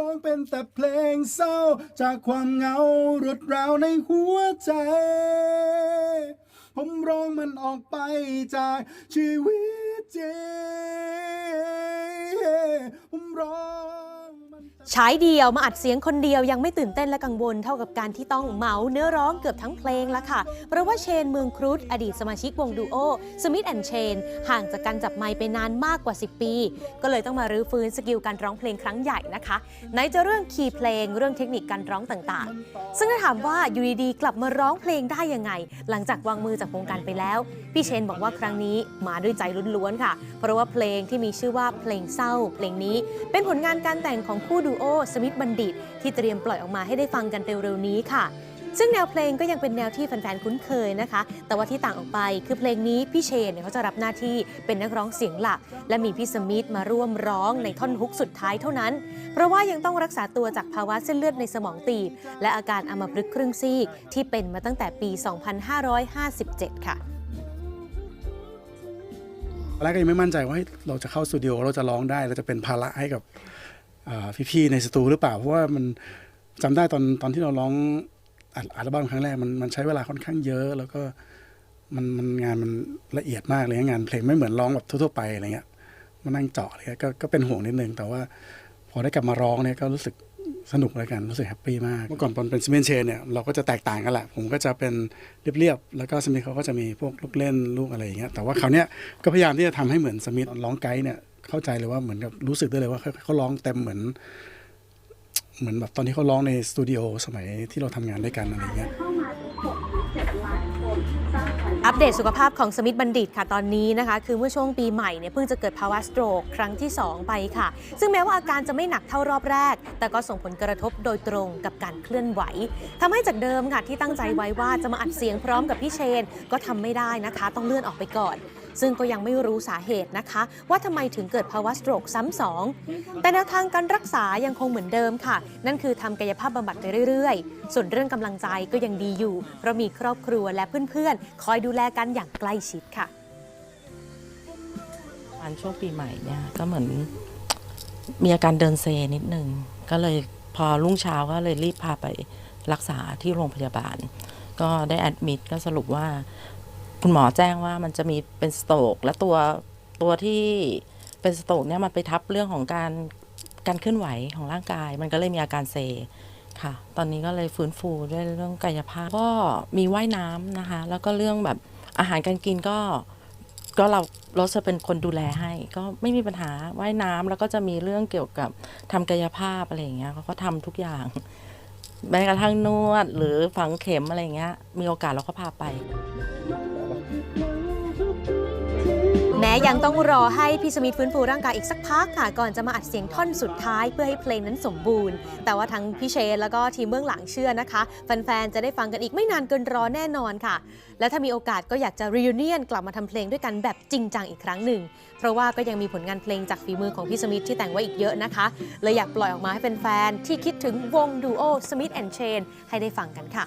ร้องเป็นแต่เพลงเศร้า จากความเหงารวดราวในหัวใจ ผมร้องมันออกไปจากชีวิตจริงผมร้อง ฉายเดียวมาอัดเสียงคนเดียวยังไม่ตื่นเต้นและกังวลเท่ากับการที่ต้องเหมาเนื้อร้องเกือบทั้งเพลงแล้วค่ะ เพราะว่าเชนเมืองครุฑอดีตสมาชิกวงดูโอสมิธแอนเชนห่างจากการจับไมค์ไปนานมากกว่า 10 ปี ก็เลยต้องมารื้อฟื้นสกิลการร้องเพลงครั้งใหญ่นะคะไหนจะเรื่องคีย์เพลงเรื่องเทคนิคการร้องต่างๆ ซึ่งถ้าถามว่าอยู่ดีๆกลับมาร้องเพลงได้ยังไง หลังจากวางมือจากวงการไปแล้ว พี่เชนบอกว่าครั้งนี้มาด้วยใจล้วนๆค่ะ เพราะว่าเพลงที่มีชื่อว่าเพลงเศร้า เพลงนี้เป็นผลงานการแต่งของคู่ดููโอสมิธบัณฑิต ที่เตรียมปล่อยออกมาให้ได้ฟังกันเร็วๆนี้ค่ะ ซึ่งแนวเพลงก็ยังเป็นแนวที่แฟนๆคุ้นเคยนะคะ แต่ว่าที่ต่างออกไปคือเพลงนี้พี่เชนเนี่ยเขาจะรับหน้าที่เป็นนักร้องเสียงหลัก และมีพี่สมิธมาร่วมร้องในท่อนฮุกสุดท้ายเท่านั้น เพราะว่ายังต้องรักษาตัวจากภาวะเส้นเลือดในสมองตีบ และอาการอัมพฤกษ์ครึ่งซีกที่เป็นมาตั้งแต่ปี 2557 ค่ะแรกก็ยังไม่มั่นใจว่าเราจะเข้าสตูดิโอเราจะร้องได้เราจะเป็นภาระให้กับ พี่ๆในสตูหรือเปล่า เพราะว่ามันจำได้ตอนตอนที่เราร้องอัดอัลบั้มครั้งแรกมันมันใช้เวลาค่อนข้างเยอะ แล้วก็มันมันงานมันละเอียดมากเลยงานเพลงไม่เหมือนร้องแบบทั่วๆไปอะไรเงี้ยมานั่งเจาะอะไรเงี้ยก็ก็เป็นห่วงนิดนึง แต่ว่าพอได้กลับมาร้องเนี่ยก็รู้สึกสนุกเลยกันรู้สึกแฮปปี้มากเมื่อก่อนตอนเป็นซิเมนเชนเนี่ยเราก็จะแตกต่างกันแหละ ผมก็จะเป็นเรียบๆแล้วก็สมิธเขาก็จะมีพวกลูกเล่นลูกอะไรอย่างเงี้ยแต่ว่าคราวเนี้ยก็พยายามที่จะทำให้เหมือนสมิธร้องไกด์เนี่ย เข้าใจเลยว่าเหมือนกับรู้สึกได้เลยว่าเขาร้องเต็มเหมือน เหมือนแบบตอนที่เขาร้องในสตูดิโอสมัยที่เราทำงานด้วยกันอะไรเงี้ยอัปเดตสุขภาพของสมิธบัณฑิตค่ะตอนนี้นะคะ คือเมื่อช่วงปีใหม่เนี่ยเพิ่งจะเกิดภาวะสโตรกครั้งที่ 2 ไปค่ะ ซึ่งแม้ว่าอาการจะไม่หนักเท่ารอบแรก แต่ก็ส่งผลกระทบโดยตรงกับการเคลื่อนไหวทำให้จากเดิมค่ะที่ตั้งใจไว้ว่าจะมาอัดเสียงพร้อมกับพี่เชน ก็ทำไม่ได้นะคะ ต้องเลื่อนออกไปก่อน ซึ่งก็ยังไม่รู้สาเหตุนะคะ ว่าทำไมถึงเกิดภาวะสโตรกซ้ำสองแต่แนวทางการรักษายังคงเหมือนเดิมค่ะ นั่นคือทำกายภาพบำบัดไปเรื่อยๆ ส่วนเรื่องกำลังใจก็ยังดีอยู่ เพราะมีครอบครัวและเพื่อนๆ คอยดูแลกันอย่างใกล้ชิดค่ะวันช่วงปีใหม่เนี่ยก็เหมือนมีอาการเดินเซนิดนึงก็เลยพอรุ่งเช้าก็เลยรีบพาไปรักษาที่โรงพยาบาล ก็ได้แอดมิดก็สรุปว่า คุณหมอแจ้งว่ามันจะมีเป็นสโตกและตัวตัวที่เป็นสโตกเนี่ยมันไปทับเรื่องของการการเคลื่อนไหวของร่างกาย มันก็เลยมีอาการเซค่ะ ตอนนี้ก็เลยฟื้นฟูด้วยเรื่องกายภาพ ก็มีว่ายน้ำนะคะ แล้วก็เรื่องแบบอาหารการกินก็ก็เราเราจะเป็นคนดูแลให้ ก็ไม่มีปัญหาว่ายน้ำแล้วก็จะมีเรื่องเกี่ยวกับทำกายภาพอะไรอย่างเงี้ยเขาก็ทำทุกอย่างแม้กระทั่งนวดหรือฝังเข็มอะไรอย่างเงี้ยมีโอกาสเราก็พาไป แม้ยังต้องรอให้พี่สมิธฟื้นฟูร่างกายอีกสักพักค่ะ ก่อนจะมาอัดเสียงท่อนสุดท้ายเพื่อให้เพลงนั้นสมบูรณ์ แต่ว่าทั้งพี่เชนแล้วก็ทีมเบื้องหลังเชื่อนะคะ แฟนๆ จะได้ฟังกันอีกไม่นานเกินรอแน่นอนค่ะ และถ้ามีโอกาสก็อยากจะ reunion กลับมาทำเพลงด้วยกันแบบจริงจังอีกครั้งหนึ่ง เพราะว่าก็ยังมีผลงานเพลงจากฝีมือของพี่สมิธที่แต่งไว้อีกเยอะนะคะเลยอยากปล่อยออกมาให้แฟนๆที่คิดถึงวงดูโอ Smith and Chain ให้ได้ฟังกันค่ะ